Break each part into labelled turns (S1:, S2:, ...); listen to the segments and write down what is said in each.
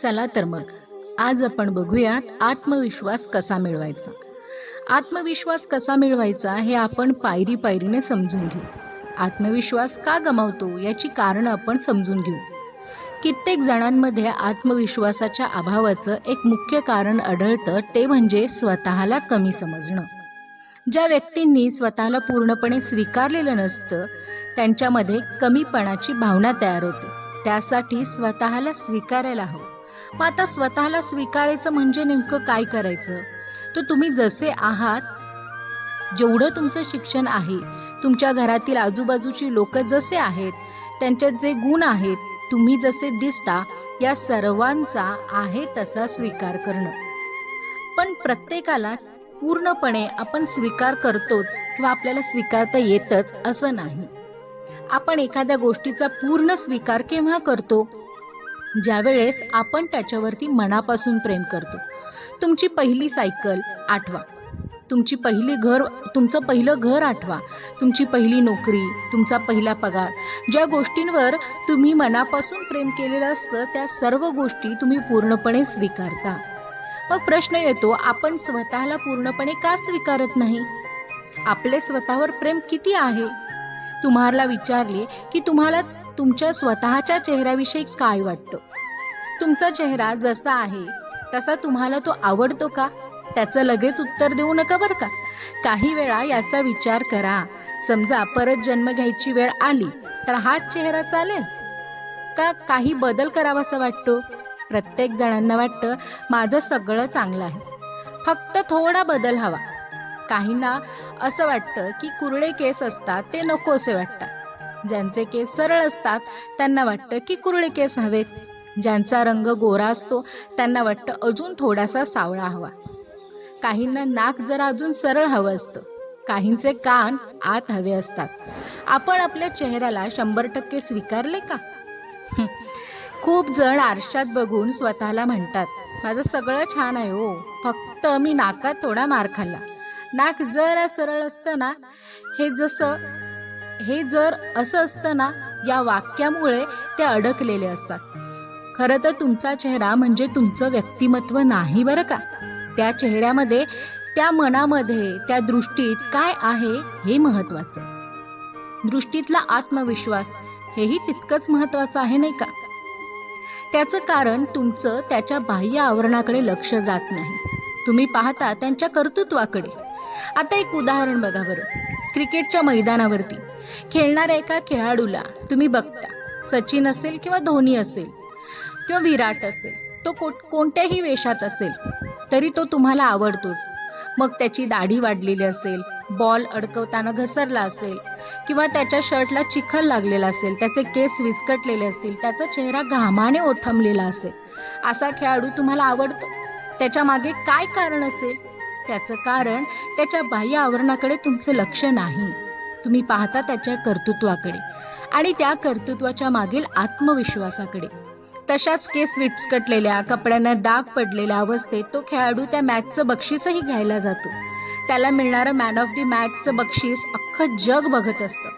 S1: चला तर मग. आज आपण बघूयात आत्मविश्वास कसा मिळवायचा. आत्मविश्वास कसा मिळवायचा हे आपण पायरी पायरीने समजून घेऊ. आत्मविश्वास का गमावतो याची कारणं आपण समजून घेऊ. कित्येक जणांमध्ये आत्मविश्वासाच्या अभावाचं एक मुख्य कारण आढळतं ते म्हणजे स्वतःला कमी समजणं. ज्या व्यक्तींनी स्वतःला पूर्णपणे स्वीकारलेलं नसतं त्यांच्यामध्ये कमीपणाची भावना तयार होते. त्यासाठी स्वतःला स्वीकारायला हवं. मग आता स्वतःला स्वीकारायचं म्हणजे नेमकं काय करायचं? तर तुम्ही जसे आहात जेवढं तुमचं शिक्षण आहे तुमच्या घरातील आजूबाजूची लोक जसे आहेत त्यांच्यात जे गुण आहेत तुम्ही जसे दिसता या सर्वांचा आहे तसा स्वीकार करणं. पण प्रत्येकाला पूर्णपणे आपण स्वीकार करतोच किंवा आपल्याला स्वीकारता येतच असं नाही. आपण एखाद्या गोष्टीचा पूर्ण स्वीकार केव्हा करतो? ज्यावेळेस आपण त्याच्यावरती मनापासून प्रेम करतो. तुमची पहिली सायकल आठवा. तुमची पहिली घर तुमचं पहिलं घर आठवा. तुमची पहिली नोकरी तुमचा पहिला पगार. ज्या गोष्टींवर तुम्ही मनापासून प्रेम केलेलं असतं त्या सर्व गोष्टी तुम्ही पूर्णपणे स्वीकारता. मग प्रश्न येतो आपण स्वतःला पूर्णपणे का स्वीकारत नाही? आपले स्वतःवर प्रेम किती आहे? तुम्हाला विचारले की तुम्हाला तुमच्या स्वतःच्या चेहऱ्याविषयी काय वाटतं? तुमचा चेहरा जसा आहे तसा तुम्हाला तो आवडतो का? त्याचं लगेच उत्तर देऊ नका बरं का? काही वेळा याचा विचार करा. समजा परत जन्म घ्यायची वेळ आली तर हाच चेहरा चालेल? का काही बदल करावासा वाटतो? प्रत्येक जणांना वाटतं माझं सगळं चांगलं आहे. फक्त थोडा बदल हवा. काहींना असं वाटतं की कुरळे केस असतात ते नकोसे वाटतात. ज्यांचे केस सरळ असतात त्यांना वाटतं की कुरळे केस हवेत. ज्यांचा रंग गोरा असतो त्यांना वाटतं अजून थोडासा सावळा हवा. काहींना नाक जरा अजून सरळ हवं असतं. काहींचे कान आत हवे असतात. आपण आपल्या चेहऱ्याला शंभर टक्के स्वीकारले का? खूप जण आरशात बघून स्वतःला म्हणतात माझं सगळं छान आहे हो फक्त मी नाकात थोडा मार खाल्ला. नाक जरा सरळ असतं ना हे जसं हे जर असं असतं ना या वाक्यामुळे ते अडकलेले असतात. खरं तर तुमचा चेहरा म्हणजे तुमचं व्यक्तिमत्व नाही बरं का? त्या चेहऱ्यामध्ये त्या मनामध्ये त्या दृष्टीत काय आहे हे महत्वाचं दृष्टीतला आत्मविश्वास हेही तितकंच महत्वाचं आहे नाही का? त्याचं कारण तुमचं त्याच्या बाह्य आवरणाकडे लक्ष जात नाही. तुम्ही पाहता त्यांच्या कर्तृत्वाकडे. आता एक उदाहरण बघा बरं. क्रिकेटच्या मैदानावरती. खेळणाऱ्या एका खेळाडूला तुम्ही बघता. सचिन असेल किंवा धोनी असेल. किंवा विराट असेल तो को कोणत्याही वेशात असेल तरी तो तुम्हाला आवडतोच. मग त्याची दाढी वाढलेली असेल बॉल अडकवताना घसरला असेल किंवा त्याच्या शर्टला चिखल लागलेला असेल त्याचे केस विस्कटलेले असतील त्याचा चेहरा घामाने ओथंबलेला असेल असा खेळाडू तुम्हाला आवडतो? त्याच्यामागे काय कारण असेल? त्याचं कारण त्याच्या बाह्य आवरणाकडे तुमचं लक्ष नाही. तुम्ही पाहता त्याच्या कर्तृत्वाकडे आणि त्या कर्तृत्वाच्या मागील आत्मविश्वासाकडे. तशाच केस विटस्कटलेल्या कपड्यांना दाग पडलेल्या अवस्थेत तो खेळाडू त्या मॅचचं बक्षीसही घ्यायला जातो. त्याला मिळणारं मॅन ऑफ दी मॅचचं बक्षीस अख्खं जग बघत असतं.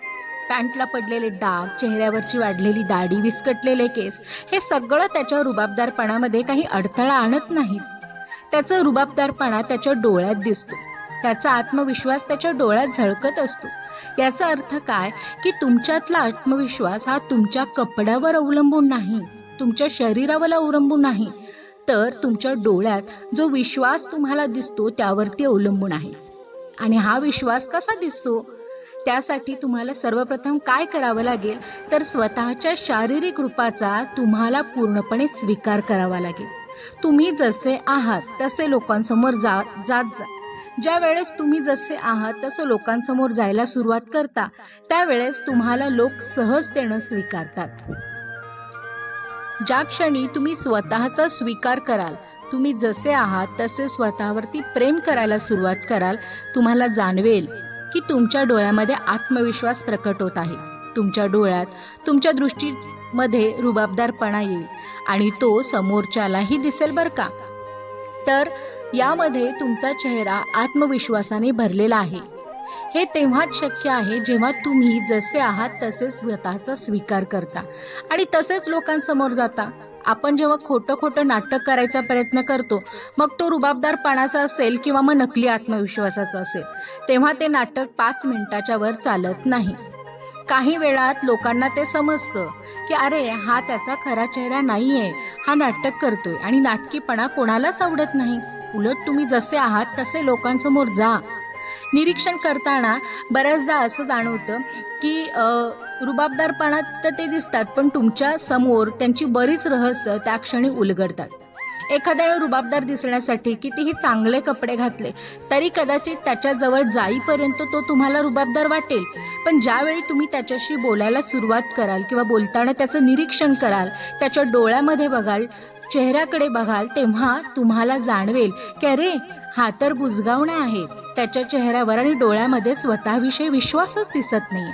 S1: पॅन्टला पडलेले डाग चेहऱ्यावरची वाढलेली दाढी विस्कटलेले केस हे सगळं त्याच्या रुबाबदारपणामध्ये काही अडथळा आणत नाही. त्याचा रुबाबदारपणा त्याच्या डोळ्यात दिसतो. त्याचा आत्मविश्वास त्याच्या डोळ्यात झळकत असतो. याचा अर्थ काय? की तुमच्यातला आत्मविश्वास हा तुमच्या कपड्यावर अवलंबून नाही. तुमच्या शरीरावर अवलंबून नाही तर तुमच्या डोळ्यात जो विश्वास तुम्हाला दिसतो त्यावरती अवलंबून आहे. आणि हा विश्वास कसा दिसतो? त्यासाठी तुम्हाला सर्वप्रथम काय करावं लागेल? तर स्वतःच्या शारीरिक रूपाचा तुम्हाला पूर्णपणे स्वीकार करावा लागेल. तुम्ही जसे आहात तसे लोकांसमोर जा जात जा. ज्या वेळेस तुम्ही जसे आहात तसं लोकांसमोर जायला सुरुवात करता. त्यावेळेस तुम्हाला लोक सहजतेनं स्वीकारतात. ज्या क्षणी तुम्ही स्वतःचा स्वीकार कराल तुम्ही जसे आहात तसे स्वतःवरती प्रेम करायला सुरुवात कराल तुम्हाला जाणवेल की तुमच्या डोळ्यामध्ये आत्मविश्वास प्रकट होत आहे. तुमच्या डोळ्यात तुमच्या दृष्टीमध्ये रुबाबदारपणा येईल आणि तो समोरच्यालाही दिसेल बरं का? तर यामध्ये तुमचा चेहरा आत्मविश्वासाने भरलेला आहे. हे तेव्हाच शक्य आहे जेव्हा तुम्ही जसे आहात तसे स्वतःचा स्वीकार करता. आणि तसेच लोकांसमोर जाता. आपण जेव्हा खोटं खोटं नाटक करायचा प्रयत्न करतो मग तो रुबाबदारपणाचा असेल किंवा मग नकली आत्मविश्वासाचा असेल तेव्हा ते नाटक पाच मिनिटाच्या वर चालत नाही. काही वेळात लोकांना ते समजतं की अरे हा त्याचा खरा चेहरा नाही आहे हा नाटक करतोय आणि नाटकीपणा कोणालाच आवडत नाही. उलट तुम्ही जसे आहात तसे लोकांसमोर जा. निरीक्षण करताना बऱ्याचदा असं जाणवतं की रुबाबदारपणात तर ते दिसतात पण तुमच्यासमोर त्यांची बरीच रहस्य त्या क्षणी उलगडतात. एखाद्याला रुबाबदार दिसण्यासाठी कितीही चांगले कपडे घातले तरी कदाचित त्याच्याजवळ जाईपर्यंत तो तुम्हाला रुबाबदार वाटेल. पण ज्यावेळी तुम्ही त्याच्याशी बोलायला सुरुवात कराल किंवा बोलताना त्याचं निरीक्षण कराल त्याच्या डोळ्यामध्ये बघाल चेहऱ्याकडे बघाल तेव्हा तुम्हाला जाणवेल की अरे हा तर बुजगावणा आहे. त्याच्या चेहऱ्यावर आणि डोळ्यामध्ये स्वतःविषयी विश्वासच दिसत नाही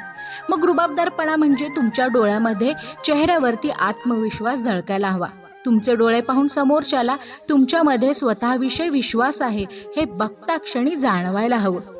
S1: मग रुबाबदारपणा म्हणजे तुमच्या डोळ्यामध्ये चेहऱ्यावरती आत्मविश्वास झळकायला हवा. तुमचे डोळे पाहून समोरच्याला तुमच्यामध्ये स्वतःविषयी विश्वास आहे हे बघता क्षणी जाणवायला हवं.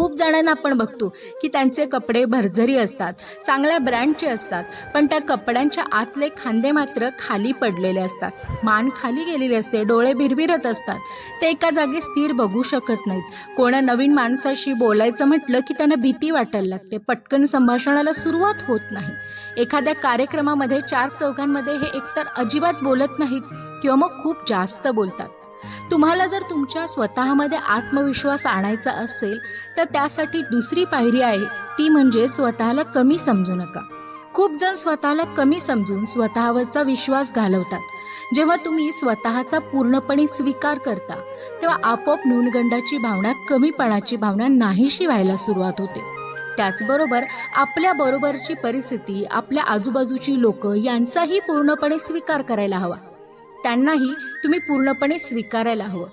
S1: खूप जणांना आपण बघतो की त्यांचे कपडे भरझरी असतात चांगल्या ब्रँडचे असतात पण त्या कपड्यांच्या आतले खांदे मात्र खाली पडलेले असतात. मान खाली गेलेली असते डोळे भिरभिरत असतात. ते एका जागी स्थिर बघू शकत नाहीत. कोणा नवीन माणसाशी बोलायचं म्हटलं की त्यांना भीती वाटायला लागते. पटकन संभाषणाला सुरुवात होत नाही. एखाद्या कार्यक्रमामध्ये चार चौघांमध्ये हे एकतर अजिबात बोलत नाहीत किंवा मग खूप जास्त बोलतात. तुम्हाला जर तुमच्या स्वतःमध्ये आत्मविश्वास आणायचा असेल तर त्यासाठी दुसरी पायरी आहे ती म्हणजे स्वतःला कमी समजू नका. खूप जण स्वतःला कमी समजून स्वतःवरचा विश्वास घालवतात. जेव्हा तुम्ही स्वतःचा पूर्णपणे स्वीकार करता तेव्हा आपोआप न्यूनगंडाची भावना कमीपणाची भावना नाहीशी व्हायला सुरुवात होते. त्याचबरोबर आपल्या बरोबरची परिस्थिती आपल्या आजूबाजूची लोक यांचाही पूर्णपणे स्वीकार करायला हवा. त्यांनाही तुम्ही पूर्णपणे स्वीकारायला हवं.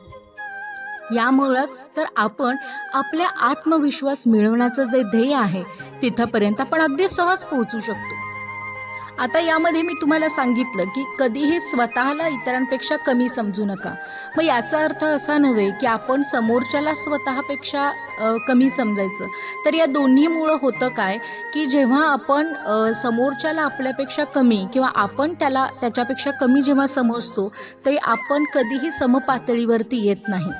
S1: यामुळंच तर आपण आपल्या आत्मविश्वास मिळवण्याचं जे ध्येय आहे तिथंपर्यंत आपण अगदी सहज पोहोचू शकतो. आता यामध्ये मी तुम्हाला सांगितलं की कधीही स्वतःला इतरांपेक्षा कमी समजू नका. मग याचा अर्थ असा नव्हे की आपण समोरच्याला स्वतःपेक्षा कमी समजायचं. तर या दोन्हीमुळं होतं काय की जेव्हा आपण समोरच्याला आपल्यापेक्षा कमी किंवा आपण त्याला त्याच्यापेक्षा कमी जेव्हा समजतो तरी आपण कधीही समपातळीवरती येत नाही.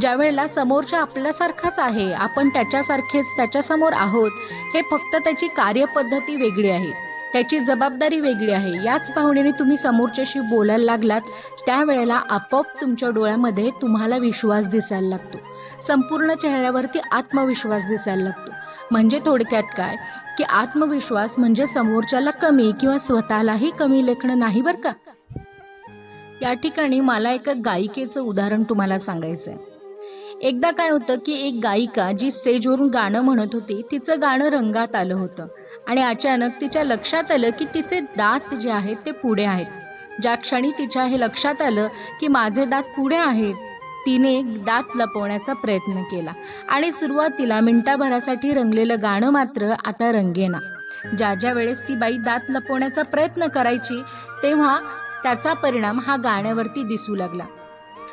S1: ज्या वेळेला समोरच्या आपल्यासारखाच आहे आपण त्याच्यासारखेच त्याच्यासमोर आहोत हे फक्त त्याची कार्यपद्धती वेगळी आहे. त्याची जबाबदारी वेगळी आहे. याच भावनेने तुम्ही समोरच्याशी बोलायला लागलात त्यावेळेला आपोआप तुमच्या डोळ्यामध्ये तुम्हाला विश्वास दिसायला लागतो. संपूर्ण चेहऱ्यावरती आत्मविश्वास दिसायला लागतो. म्हणजे थोडक्यात काय? की आत्मविश्वास म्हणजे समोरच्याला कमी किंवा स्वतःलाही कमी लेखणं नाही बरं का? या ठिकाणी मला एका गायिकेचं उदाहरण तुम्हाला सांगायचं आहे एकदा काय होतं की एक गायिका जी स्टेजवरून गाणं म्हणत होती तिचं गाणं रंगात आलं होतं. आणि अचानक तिच्या लक्षात आलं की तिचे दात जे आहेत ते पुढे आहेत. ज्या क्षणी तिच्या हे लक्षात आलं की माझे दात पुढे आहेत तिने दात लपवण्याचा प्रयत्न केला आणि सुरुवातीला मिनिटाभरासाठी रंगलेलं गाणं मात्र आता रंगेना. ज्या ज्या वेळेस ती बाई दात लपवण्याचा प्रयत्न करायची तेव्हा त्याचा परिणाम हा गाण्यावरती दिसू लागला.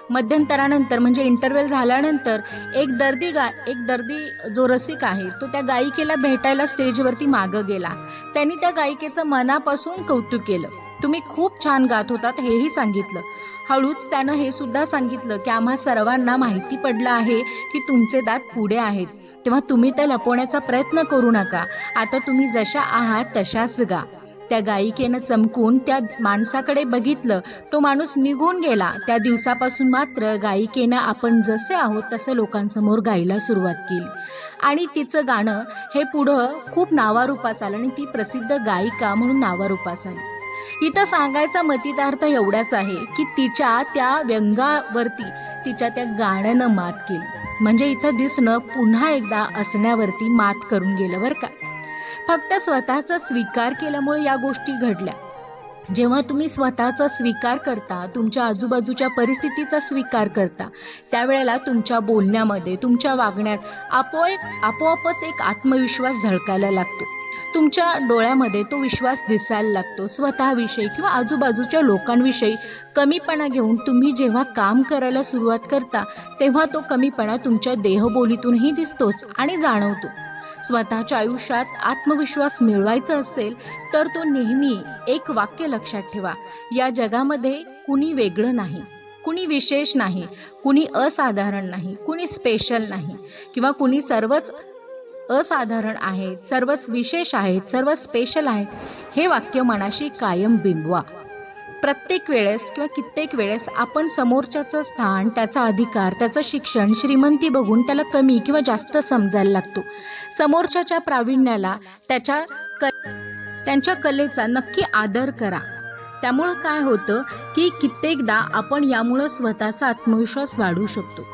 S1: मध्यंतरानंतर म्हणजे इंटरव्हेल झाल्यानंतर एक दर्दी गा एक दर्दी जो रसिक आहे. तो त्या गायिकेला भेटायला स्टेजवरती मागं गेला. त्यांनी त्या गायिकेचं मनापासून कौतुक केलं. तुम्ही खूप छान गात होतात हेही सांगितलं. हळूच त्यानं हे सुद्धा सांगितलं की आम्हा सर्वांना माहिती पडलं आहे की तुमचे दात पुढे आहेत. तेव्हा तुम्ही ते लपवण्याचा प्रयत्न करू नका. आता तुम्ही जशा आहात तशाच गा. त्या गायिकेनं चमकून त्या माणसाकडे बघितलं. तो माणूस निघून गेला. त्या दिवसापासून मात्र गायिकेनं आपण जसे आहोत तसे लोकांसमोर गायला सुरुवात केली. आणि तिचं गाणं हे पुढं खूप नावारूपास आलं आणि ती प्रसिद्ध गायिका म्हणून नावारूपास आली. इथं सांगायचा मतितार्थ एवढाच आहे की तिच्या त्या व्यंगावरती तिच्या त्या गाण्यानं मात केली. म्हणजे इथं दिसणं पुन्हा एकदा असण्यावरती मात करून गेलं बरं का? फक्त स्वतःचा स्वीकार केल्यामुळे या गोष्टी घडल्या. जेव्हा तुम्ही स्वतःचा स्वीकार करता तुमच्या आजूबाजूच्या परिस्थितीचा स्वीकार करता त्यावेळेला तुमच्या बोलण्यामध्ये तुमच्या वागण्यात आपोआप आपोआपच एक आत्मविश्वास झळकायला लागतो. तुमच्या डोळ्यामध्ये तो विश्वास दिसायला लागतो. स्वतःविषयी किंवा आजूबाजूच्या लोकांविषयी कमीपणा घेऊन तुम्ही जेव्हा काम करायला सुरुवात करता तेव्हा तो कमीपणा तुमच्या देहबोलीतूनही दिसतोच आणि जाणवतो. स्वतःच्या आयुष्यात आत्मविश्वास मिळवायचा असेल तर तो नेहमी एक वाक्य लक्षात ठेवा. या जगामध्ये कुणी वेगळं नाही कुणी विशेष नाही कुणी असाधारण नाही कुणी स्पेशल नाही किंवा कुणी सर्वच असाधारण आहेत सर्वच विशेष आहेत सर्व स्पेशल आहेत हे वाक्य मनाशी कायम बिंबवा. प्रत्येक वेळेस किंवा कित्येक वेळेस आपण समोरच्याचं स्थान त्याचा अधिकार त्याचं शिक्षण श्रीमंती बघून त्याला कमी किंवा जास्त समजायला लागतो. समोरच्याच्या प्रावीण्याला त्याच्या क त्यांच्या कलेचा नक्की आदर करा. त्यामुळं काय होतं की कित्येकदा आपण यामुळं स्वतःचा आत्मविश्वास वाढू शकतो.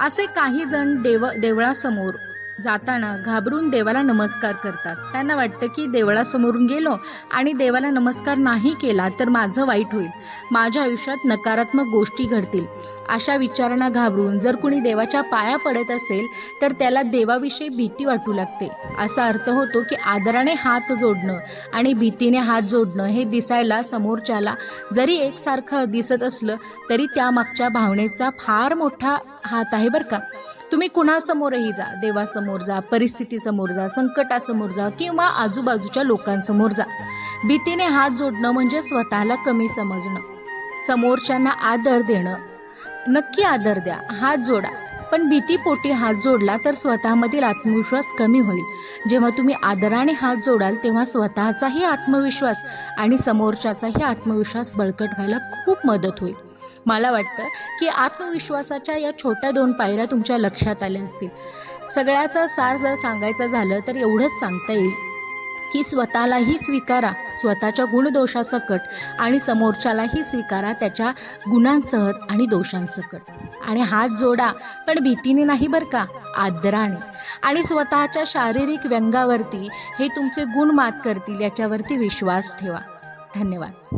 S1: असे काही जण देव देवळासमोर जाताना घाबरून देवाला नमस्कार करतात. त्यांना वाटतं की देवळासमोरून गेलो आणि देवाला नमस्कार नाही केला तर माझं वाईट होईल. माझ्या आयुष्यात नकारात्मक गोष्टी घडतील. अशा विचारांना घाबरून जर कुणी देवाच्या पाया पडत असेल तर त्याला देवाविषयी भीती वाटू लागते. असा अर्थ होतो की आदराने हात जोडणं आणि भीतीने हात जोडणं हे दिसायला समोरच्याला जरी एकसारखं दिसत असलं तरी त्यामागच्या भावनेचा फार मोठा हात आहे बरं का. तुम्ही कुणासमोरही जा देवासमोर जा परिस्थितीसमोर जा संकटासमोर जा किंवा आजूबाजूच्या लोकांसमोर जा. भीतीने हात जोडणं म्हणजे स्वतःला कमी समजणं. समोरच्यांना आदर देणं. नक्की आदर द्या हात जोडा. पण भीतीपोटी हात जोडला तर स्वतःमधील आत्मविश्वास कमी होईल. जेव्हा तुम्ही आदराने हात जोडाल तेव्हा स्वतःचाही आत्मविश्वास आणि समोरच्याचाही आत्मविश्वास बळकट व्हायला खूप मदत होईल. मला वाटतं की आत्मविश्वासाच्या या छोट्या दोन पायऱ्या तुमच्या लक्षात आल्या असतील. सगळ्याचा सार जर सांगायचं झालं तर एवढंच सांगता येईल की स्वतःलाही स्वीकारा स्वतःच्या गुणदोषासकट आणि समोरच्यालाही स्वीकारा त्याच्या गुणांसहत आणि दोषांसकट. आणि हात जोडा पण भीतीने नाही बरं का? आदराने. आणि स्वतःच्या शारीरिक व्यंगावरती हे तुमचे गुण मात करतील याच्यावरती विश्वास ठेवा. धन्यवाद.